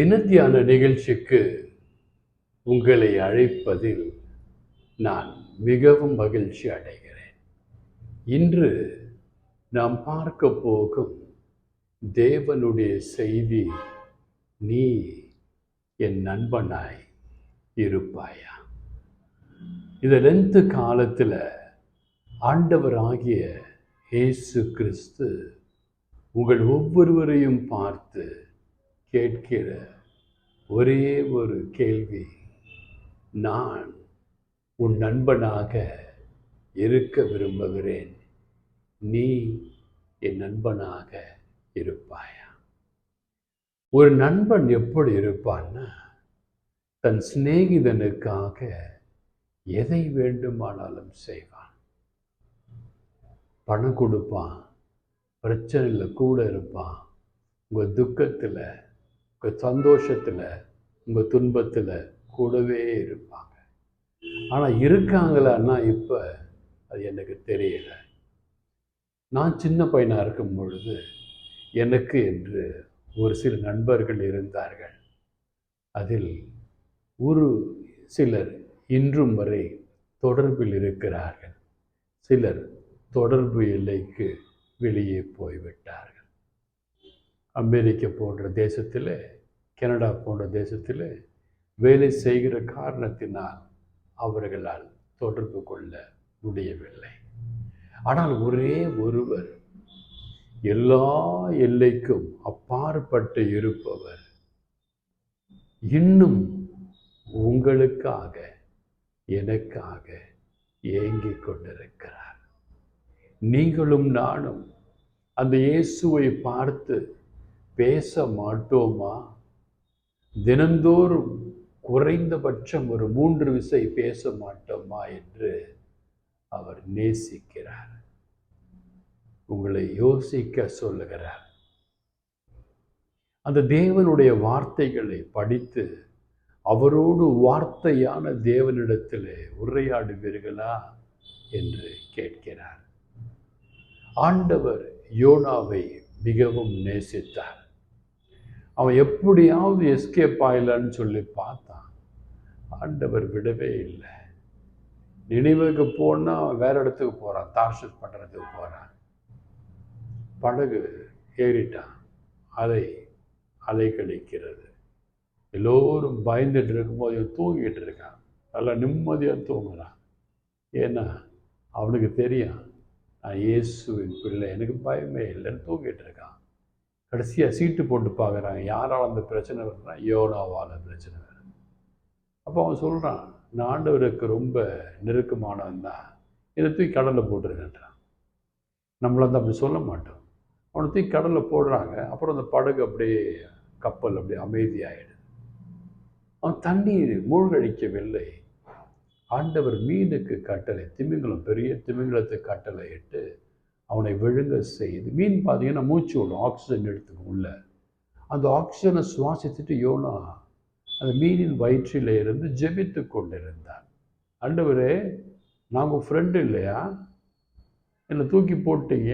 தினத்தியான நிகழ்ச்சிக்கு உங்களை அழைப்பதில் நான் மிகவும் மகிழ்ச்சி அடைகிறேன். இன்று நாம் பார்க்க போகும் தேவனுடைய செய்தி நீ என் நண்பனாய் இருப்பாயா? இந்த லென்த்து காலத்தில் ஆண்டவராகிய இயேசு கிறிஸ்து உங்கள் ஒவ்வொருவரையும் பார்த்து கேட்கிற ஒரே ஒரு கேள்வி. நான் உன் நண்பனாக இருக்க விரும்புகிறேன். நீ என் நண்பனாக இருப்பாயா? ஒரு நண்பன் எப்படி இருப்பான்னா தன் சிநேகிதனுக்காக எதை வேண்டுமானாலும் செய்வான். பணம் கொடுப்பான் பிரச்சனையில் கூட இருப்பான் உங்கள் துக்கத்தில் உங்கள் சந்தோஷத்தில் உங்கள் துன்பத்தில் கூடவே இருப்பாங்க. ஆனால் இருக்காங்களான்னா இப்போ அது எனக்கு தெரியல. நான் சின்ன பையனாக இருக்கும் பொழுது எனக்கு என்று ஒரு சில நண்பர்கள் இருந்தார்கள். அதில் ஒரு சிலர் இன்றும் வரை தொடர்பில் இருக்கிறார்கள். சிலர் தொடர்பு எல்லைக்கு வெளியே போய்விட்டார்கள். அமெரிக்கா போன்ற தேசத்தில் கனடா போன்ற தேசத்தில் வேலை செய்கிற காரணத்தினால் அவர்களால் தொடர்பு கொள்ள முடியவில்லை. ஆனால் ஒரே ஒருவர் எல்லா எல்லைக்கும் அப்பாற்பட்டு இருப்பவர் இன்னும் உங்களுக்காக எனக்காக ஏங்கிக் கொண்டிருக்கிறார். நீங்களும் நானும் அந்த இயேசுவை பார்த்து பேச மாட்டோமா தினந்தோறும் குறைந்தபட்சம் ஒரு மூன்று விசை பேச மாட்டோமா என்று அவர் நேசிக்கிறார். உங்களை யோசிக்க சொல்லுகிறார். அந்த தேவனுடைய வார்த்தைகளை படித்து அவரோடு வார்த்தையான தேவனிடத்தில் உரையாடுவீர்களா என்று கேட்கிறார். ஆண்டவர் யோனாவை மிகவும் நேசித்தார். அவன் எப்படியாவது எஸ்கேப் ஆயிலான்னு சொல்லி பார்த்தான். ஆண்டவர் விடவே இல்லை. நினைவுக்கு போனால் வேற இடத்துக்கு போகிறான் தார்ஷஸ் பண்ணுறதுக்கு போகிறான் படகு ஏறிட்டான். அலை அலை கழிக்கிறது எல்லோரும் பயந்துட்டு இருக்கும்போது இவன் தூங்கிட்டு இருக்கான். நல்லா நிம்மதியாக தூங்குறான். ஏன்னா அவனுக்கு தெரியும் நான் இயேசுவின் பிள்ளை. எனக்கு பயமே இல்லைன்னு தூங்கிட்டு இருக்கான். கடைசியாக சீட்டு போட்டு பார்க்குறாங்க. யாரால் அந்த பிரச்சனை வருதுன்னா யோனாவால் பிரச்சனை வருது. அப்போ அவன் சொல்கிறான் நான் ஆண்டவருக்கு ரொம்ப நெருக்கமானவன் தான் இதை தூக்கி கடலில் போட்டுருக்கேன்றான். நம்மள வந்து அப்படி சொல்ல மாட்டோம். அவனை தூக்கி கடலில் போடுறாங்க. அப்புறம் அந்த படகு அப்படியே கப்பல் அப்படியே அமைதியாகிடுது அவன் தண்ணீர் மூழ்கடிக்கவில்லை. ஆண்டவர் மீனுக்கு கட்டளை திமிங்கலம் பெரிய திமிங்கலத்துக்கு கட்டளை இட்டு அவனை விழுங்க செய்யுது மீன் பார்த்தீங்கன்னா மூச்சு விடும் ஆக்சிஜன் எடுத்துக்கும் உள்ள. அந்த ஆக்சிஜனை சுவாசித்துட்டு யோனா அந்த மீனின் வயிற்றில் இருந்து ஜெபித்து கொண்டிருந்தான். அண்டவரே நாங்கள் ஃப்ரெண்டு இல்லையா? என்னை தூக்கி போட்டீங்க?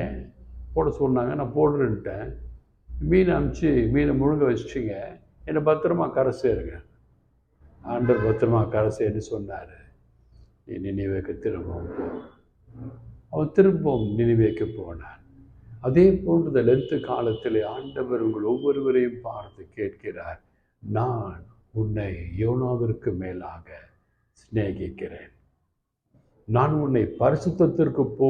போட சொன்னாங்க நான் போடுறேன்ட்டேன். மீனை அமுச்சு மீனை முழுங்க வச்சிட்டிங்க. என்னை பத்திரமா கரை சேருங்க. ஆண்டர் பத்திரமா கரை சேருன்னு சொன்னார். நீ நினைவுக்கு திரும்பவும் போ. அவர் திரும்பவும் நினைவுக்கு போனான் அதே போன்று இந்த லென்த்து காலத்தில் ஆண்டவர் உங்கள் ஒவ்வொருவரையும் பார்த்து கேட்கிறார் நான் உன்னை யோனாவிற்கு மேலாக சிநேகிக்கிறேன். நான் உன்னை பரிசுத்தத்திற்கு போ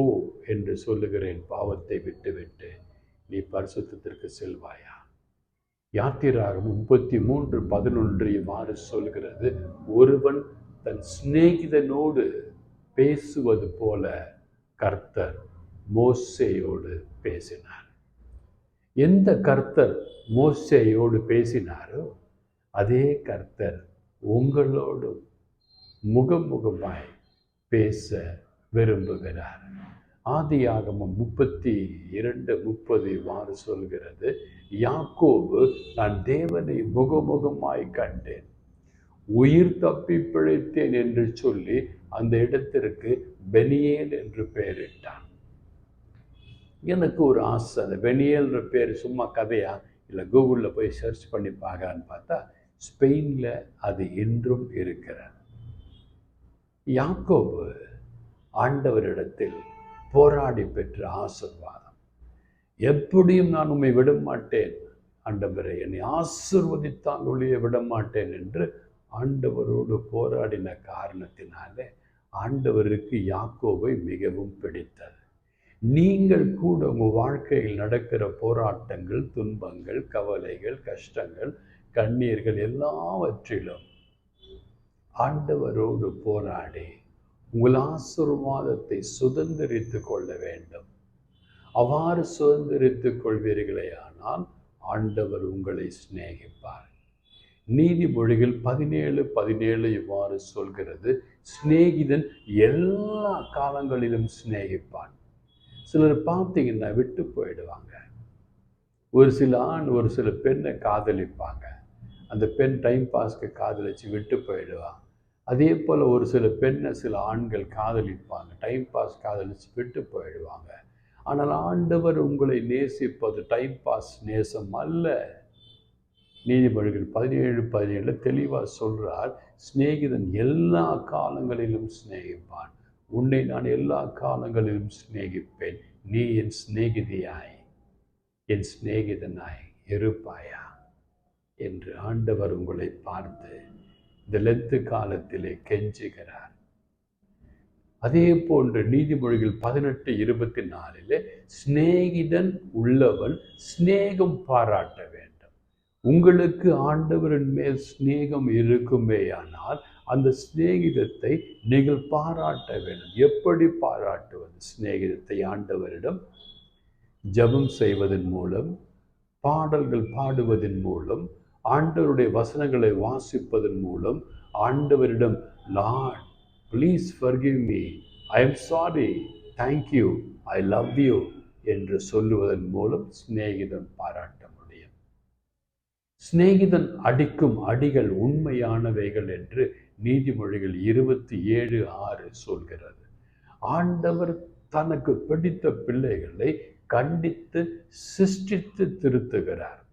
என்று சொல்லுகிறேன். பாவத்தை விட்டுவிட்டு நீ பரிசுத்தத்திற்கு செல்வாயா? யாத்திராக முப்பத்தி மூன்று பதினொன்று இவ்வாறு சொல்கிறது ஒருவன் தன் சிநேகிதனோடு பேசுவது போல கர்த்தர் மோசையோடு பேசினார். எந்த கர்த்தர் மோசையோடு பேசினாரோ அதே கர்த்தர் உங்களோடும் முகமுகமாய் பேச விரும்புகிறார். ஆதியாகமம் முப்பத்தி இரண்டு முப்பது இவ்வாறு சொல்கிறது யாக்கோபு நான் தேவனை முகமுகமாய் கண்டேன். உயிர் தப்பி பிழைத்தேன் என்று சொல்லி அந்த இடத்திற்கு பெனியேல் என்று பெயரிட்டான். எனக்கு ஒரு ஆசை அந்த பெனியல்ன்ற பேர் சும்மா கதையா? இல்லை கூகுளில் போய் சர்ச் பண்ணி பார்க்கலான்னு பார்த்தா ஸ்பெயினில் அது இன்றும் இருக்கிறது. யாக்கோபு ஆண்டவரிடத்தில் போராடி பெற்ற ஆசிர்வாதம். எப்படியும் நான் உண்மை விட மாட்டேன் ஆண்டவரை என்னை ஆசிர்வதித்தாங்களுடைய விட மாட்டேன் என்று ஆண்டவரோடு போராடின காரணத்தினாலே ஆண்டவருக்கு யாக்கோவை மிகவும் பிடித்தது. நீங்கள் கூட உங்கள் வாழ்க்கையில் நடக்கிற போராட்டங்கள் துன்பங்கள் கவலைகள் கஷ்டங்கள் கண்ணீர்கள் எல்லாவற்றிலும் ஆண்டவரோடு போராடி உங்கள் ஆசிர்வாதத்தை சுதந்திரித்து கொள்ள வேண்டும். அவ்வாறு சுதந்திரித்துக் கொள்வீர்களேயானால் ஆண்டவர் உங்களை சிநேகிப்பார். நீதிமொழிகள் பதினேழு பதினேழு இவ்வாறு சொல்கிறது. சிநேகிதன் எல்லா காலங்களிலும் சிநேகிப்பான். சிலர் பார்த்தீங்கன்னா விட்டு போயிடுவாங்க. ஒரு சில ஆண் ஒரு சில பெண்ணை காதலிப்பாங்க. அந்த பெண் டைம் பாஸ்க்கு காதலிச்சு விட்டு போயிடுவான் அதே போல் ஒரு சில பெண்ணை சில ஆண்கள் காதலிப்பாங்க. டைம் பாஸ் காதலிச்சு விட்டு போயிடுவாங்க. ஆனால் ஆண்டவர் உங்களை நேசிப்பது டைம் பாஸ் நேசம் அல்ல. நீதிமொழிகள் பதினேழு பதினேழில் தெளிவாக சொல்கிறார் சிநேகிதன் எல்லா காலங்களிலும் சிநேகிப்பான். உன்னை நான் எல்லா காலங்களிலும் சிநேகிப்பேன். நீ என் சிநேகிதியாய். என் சிநேகிதனாய் இருப்பாயா என்று ஆண்டவர் உங்களை பார்த்து இந்த லெத்து காலத்திலே கெஞ்சுகிறார். அதே போன்று நீதிமொழிகள் பதினெட்டு இருபத்தி நாலில் சிநேகிதன் உள்ளவன் சிநேகம் பாராட்ட வேண்டும் உங்களுக்கு ஆண்டவரின் மேல் சிநேகம் இருக்குமேயானால் அந்த சிநேகிதத்தை நீங்கள் பாராட்ட வேண்டும். எப்படி பாராட்டுவது சிநேகிதத்தை ஆண்டவரிடம்? ஜபம் செய்வதன் மூலம் பாடல்கள் பாடுவதன் மூலம் ஆண்டவருடைய வசனங்களை வாசிப்பதன் மூலம் ஆண்டவரிடம் Lord please forgive me I am sorry thank you I love you என்று சொல்லுவதன் மூலம் சிநேகிதம் பாராட்டு சிநேகிதன் அடிக்கும் அடிகள் உண்மையானவைகள் என்று நீதிமொழிகள் இருபத்தி ஏழு ஆறு சொல்கிறது. ஆண்டவர் தனக்கு பிடித்த பிள்ளைகளை கண்டித்து சிருஷ்டித்து திருத்துகிறார்.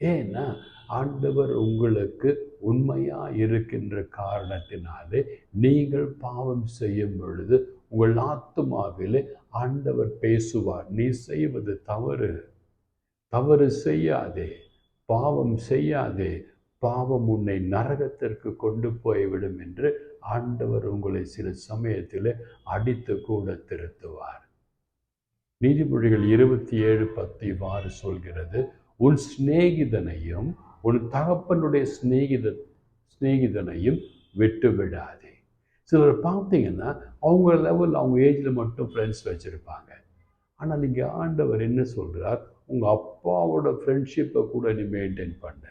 ஏன்னா ஆண்டவர் உங்களுக்கு உண்மையா இருக்கின்ற காரணத்தினாலே நீங்கள் பாவம் செய்யும் பொழுது உங்கள் ஆத்துமாவிலே ஆண்டவர் பேசுவார். நீ செய்வது தவறு. தவறு செய்யாதே. பாவம் செய்யாதே பாவம் உன்னை நரகத்திற்கு கொண்டு போய்விடும் என்று ஆண்டவர் உங்களை சில சமயத்தில் அடித்து கூட திருத்துவார். நீதிமொழிகள் இருபத்தி ஏழு பத்து இவ்வாறு சொல்கிறது உன் சிநேகிதனையும் உன் தகப்பனுடைய சிநேகித சிநேகிதனையும் விட்டு விடாதே. சிலர் பார்த்தீங்கன்னா அவங்க லெவல் அவங்க ஏஜில் மட்டும் ஃப்ரெண்ட்ஸ் வச்சுருப்பாங்க. ஆனால் இங்கே ஆண்டவர் என்ன சொல்கிறார் உங்கள் அப்பாவோட ஃப்ரெண்ட்ஷிப்பை கூட நீ மெயின்டைன் பண்ண.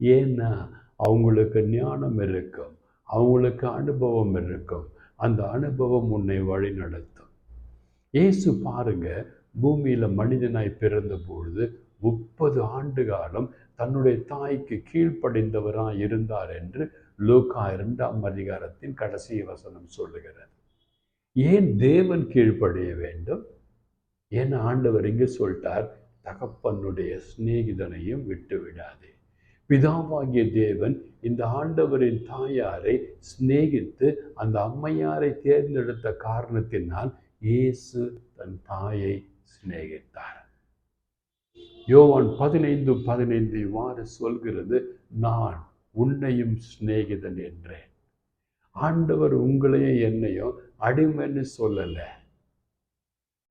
ஏன்னா அவங்களுக்கு ஞானம் இருக்கும். அவங்களுக்கு அனுபவம் இருக்கும். அந்த அனுபவம் உன்னை வழி நடத்தும் ஏசு பாருங்க பூமியில் மனிதனாய் பிறந்த பொழுது முப்பது ஆண்டு காலம் தன்னுடைய தாய்க்கு கீழ்ப்படைந்தவராக இருந்தார் என்று லூக்கா இரண்டாம் அதிகாரத்தின் கடைசி வசனம் சொல்லுகிறது. ஏன் தேவன் கீழ்ப்படைய வேண்டும்? ஏன் ஆண்டவர் இங்கே சொல்லிட்டார் தகப்பனுடைய சிநேகிதனையும் விட்டு விடாதே. பிதாவாகிய தேவன் இந்த ஆண்டவரின் தாயாரை சிநேகித்து அந்த அம்மையாரை தேர்ந்தெடுத்த காரணத்தினால் இயேசு தன் தாயை சிநேகித்தார். யோவான் பதினைந்து பதினைந்து இவ்வாறு சொல்கிறது நான் உன்னையும் சிநேகிதன் என்றேன். ஆண்டவர் உங்களையும் என்னையும் அடிமைன்னு சொல்லலை.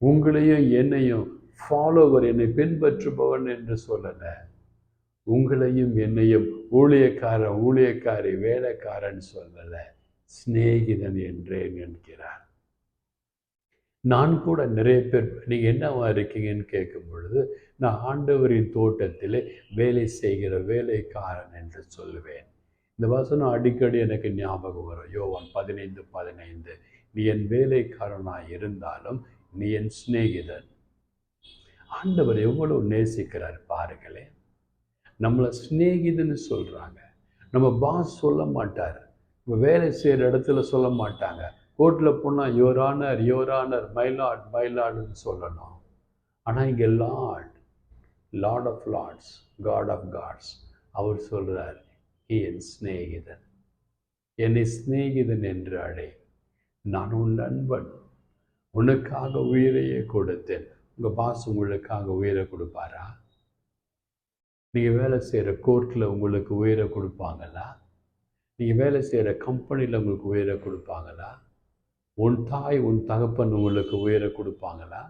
உங்களையும் என்னையும் ஃபாலோவர் என்னை பின்பற்றுபவன் என்று சொல்லலை. உங்களையும் என்னையும் ஊழியக்காரன் ஊழியக்காரி வேலைக்காரன் சொல்லலை. சிநேகிதன் என்றேன் என்கிறார். நான் கூட நிறைய பேர் நீங்கள் என்னவா இருக்கீங்கன்னு கேட்கும் பொழுது நான் ஆண்டவரின் தோட்டத்தில் வேலை செய்கிற வேலைக்காரன் என்று சொல்லுவேன். இந்த வசனம் அடிக்கடி எனக்கு ஞாபகம் வரும். யோவான் பதினைந்து பதினைந்து. நீ என் வேலைக்காரனாக இருந்தாலும் நீ என் சிநேகிதன். ஆண்டவர் எவ்வளவு நேசிக்கிறார் பாருங்களேன். நம்மளை சிநேகிதன்னு சொல்கிறாங்க நம்ம பாஸ் சொல்ல மாட்டார். நம்ம வேலை செய்கிற இடத்துல சொல்ல மாட்டாங்க. கோர்ட்டில் போனால் your honour your honour my lord மைலாடுன்னு சொல்லணும். ஆனால் இங்கே Lord Lord of Lords God of gods அவர் சொல்கிறார் என் சிநேகிதன். என்னை சிநேகிதன் என்று அழை நான் உன் நண்பன். உனக்காக உயிரையே கொடுத்தேன். உங்கள் பாஸ் உங்களுக்காக உயிரை கொடுப்பாரா? நீங்கள் வேலை செய்கிற கோர்ட்டில் உங்களுக்கு உயிரை கொடுப்பாங்களா? நீங்கள் வேலை செய்கிற கம்பெனியில் உங்களுக்கு உயிரை கொடுப்பாங்களா? உன் தாய் உன் தகப்பன் உங்களுக்கு உயிரை கொடுப்பாங்களா?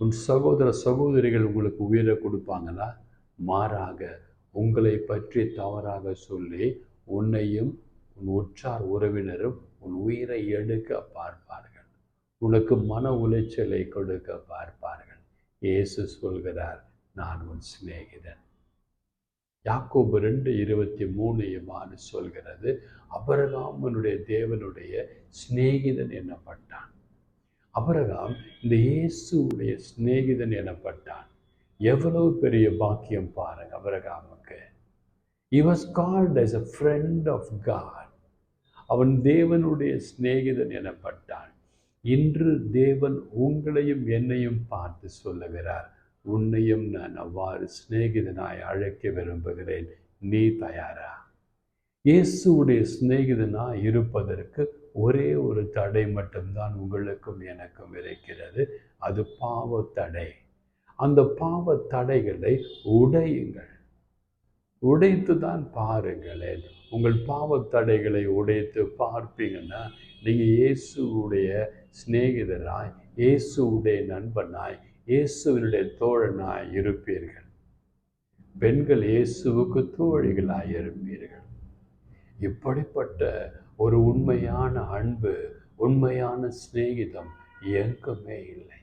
உன் சகோதர சகோதரிகள் உங்களுக்கு உயிரை கொடுப்பாங்களா? மாறாக உங்களை பற்றி தவறாக சொல்லி உன்னையும் உன் உற்றார் உறவினரும் உன் உயிரை எடுக்க பார்ப்பார்கள். உனக்கு மன உளைச்சலை கொடுக்க பார்ப்பார்கள். இயேசு சொல்கிறார் நான் உன் சிநேகிதன். யாக்கோபு ரெண்டு இருபத்தி மூணு எவ்வாறு சொல்கிறது அபரகாமனுடைய தேவனுடைய சிநேகிதன் எனப்பட்டான். அபரகாம் இந்த இயேசுடைய சிநேகிதன் எனப்பட்டான். எவ்வளவு பெரிய பாக்கியம் பாருங்க அபரகாமுக்கு. He was called as a friend of God அவன் தேவனுடைய சிநேகிதன் எனப்பட்டான். இன்று தேவன் உங்களையும் என்னையும் பார்த்து சொல்லுகிறார் உன்னையும் நான் அவ்வாறு சிநேகிதனாய் அழைக்க விரும்புகிறேன். நீ தயாரா? இயேசுடைய சிநேகிதனாய் இருப்பதற்கு ஒரே ஒரு தடை மட்டும்தான் உங்களுக்கும் எனக்கும் இருக்கிறது. அது பாவ தடை. அந்த பாவ தடைகளை உடையுங்கள். உடைத்து தான் பாருங்களேன். உங்கள் பாவ தடைகளை உடைத்து பார்ப்பீங்கன்னா நீங்கள் இயேசுடைய சிநேகிதராய் இயேசுவுடைய நண்பனாய் இயேசுவினுடைய தோழனாய் இருப்பீர்கள். பெண்கள் இயேசுவுக்கு தோழிகளாய் இருப்பீர்கள். இப்படிப்பட்ட ஒரு உண்மையான அன்பு உண்மையான சிநேகிதம் எங்குமே இல்லை.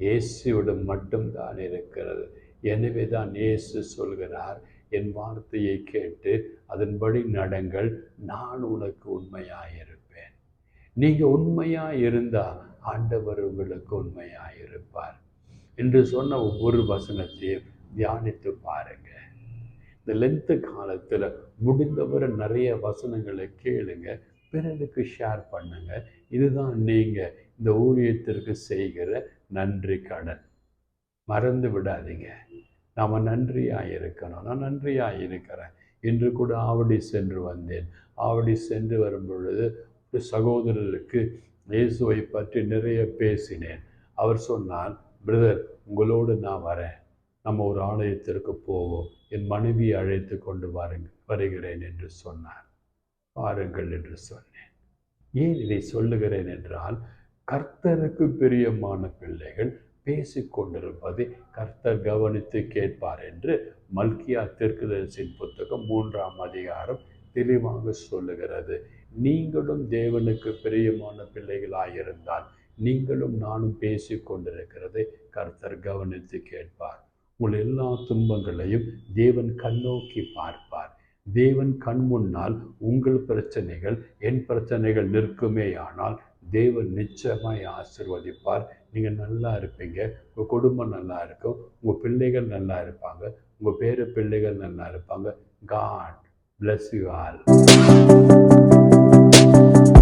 இயேசுவிடம் மட்டும்தான் இருக்கிறது. எனவே தான் இயேசு சொல்கிறார் என் வார்த்தையை கேட்டு அதன்படி நடங்கள். நான் உனக்கு உண்மையாயிரு நீங்கள் உண்மையாக இருந்தால் ஆண்டவர் உங்களுக்கு உண்மையாக இருப்பார். என்று சொன்ன ஒவ்வொரு வசனத்தையும் தியானித்து பாருங்க. இந்த லென்த்து காலத்தில் முடிந்தவரை நிறைய வசனங்களை கேளுங்க. பிறருக்கு ஷேர் பண்ணுங்க. இதுதான் நீங்கள் இந்த ஊழியத்திற்கு செய்கிற நன்றி கடன். மறந்து விடாதீங்க. நாம் நன்றியாக இருக்கணும். நான் நன்றியாக இருக்கிறேன். இன்று கூட ஆவடி சென்று வந்தேன். ஆவடி சென்று வரும் பொழுது சகோதரர்களுக்கு இயேசுவை பற்றி நிறைய பேசினேன். அவர் சொன்னார் பிரதர் உங்களோடு நான் வரேன். நம்ம ஒரு ஆலயத்திற்கு போவோம். என் மனைவியை அழைத்து கொண்டு வருங்க வருகிறேன் என்று சொன்னார். பாருங்கள் என்று சொன்னேன். ஏன் இதை சொல்லுகிறேன் என்றால் கர்த்தருக்கு பிரியமான பிள்ளைகள் பேசிக்கொண்டிருப்பதை கர்த்தர் கவனித்து கேட்பார் என்று மல்கியா தெற்குதரிசின் புத்தகம் மூன்றாம் அதிகாரம் தெளிவாக சொல்லுகிறது. நீங்களும் தேவனுக்கு பிரியமான பிள்ளைகளாயிருந்தால் நீங்களும் நானும் பேசி கொண்டிருக்கிறதை கர்த்தர் கவனித்து கேட்பார். உங்கள் எல்லா துன்பங்களையும் தேவன் கண்ணோக்கி பார்ப்பார். தேவன் கண் முன்னால் உங்கள் பிரச்சனைகள் என் பிரச்சனைகள் நிற்குமே ஆனால் தேவன் நிச்சயமாய் ஆசிர்வதிப்பார். நீங்கள் நல்லா இருப்பீங்க உங்கள் குடும்பம் நல்லா இருக்கும் உங்கள் பிள்ளைகள் நல்லா இருப்பாங்க உங்கள் பேர பிள்ளைகள் நல்லா இருப்பாங்க. God bless you you